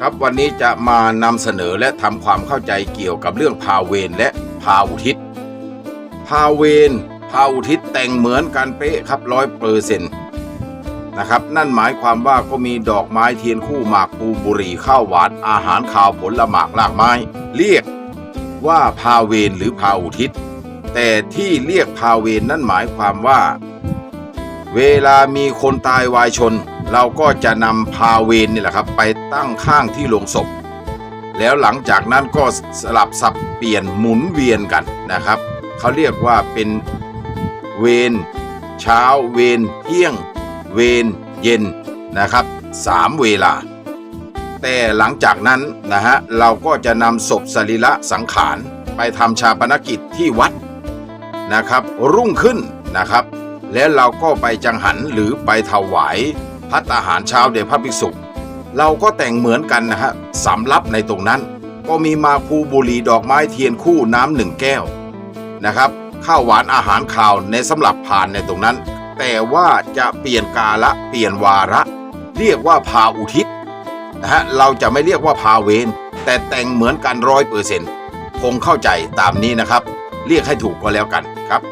ครับวันนี้จะมานำเสนอและทำความเข้าใจเกี่ยวกับเรื่องพาเวนและพาอุทิศ พาเวนพาอุทิศแต่งเหมือนกันเป๊ะครับร้อยเปอร์เซ็นต์นะครับนั่นหมายความว่าก็มีดอกไม้เทียนคู่หมากปูบุรีข้าวหวานอาหารข่าวผลละหมากลากไม้ เรียกว่าพาเวนหรือพาอุทิศ แต่ที่เรียกพาเวนนั่นหมายความว่า เวลามีคนตายวายชน เราก็จะนำพาเวนนี่แหละครับ ไปตั้งข้างที่โลงศพ แล้วหลังจากนั้นก็สลับสับเปลี่ยนหมุนเวียนกันนะครับ เขาเรียกว่าเป็นเวรเช้าเวรเที่ยง เวรเย็นนะครับสามเวลา แต่หลังจากนั้นนะฮะเราก็จะนำศพสรีระสังขารไปทำชาปนกิจที่วัดนะครับรุ่งขึ้นนะครับ แล้วเราก็ไปจังหันหรือไปถวาย พัตตาหารเช้าเดพระภิกษุเราก็แต่งเหมือนกันนะฮะสำรับในตรงนั้น ก็มีมาคูบุรีดอกไม้เทียนคู่น้ำหนึ่งแก้วนะครับข้าวหวานอาหารข่าวในสำหรับผ่านในตรงนั้น แต่ว่าจะเปลี่ยนกาละเปลี่ยนวาระ เรียกว่าพาอุทิศนะฮะเราจะไม่เรียกว่าพาเวนแต่แต่งเหมือนกันร้อยเปอร์เซ็นต์คงเข้าใจตามนี้นะครับ เรียกให้ถูกก็แล้วกันครับ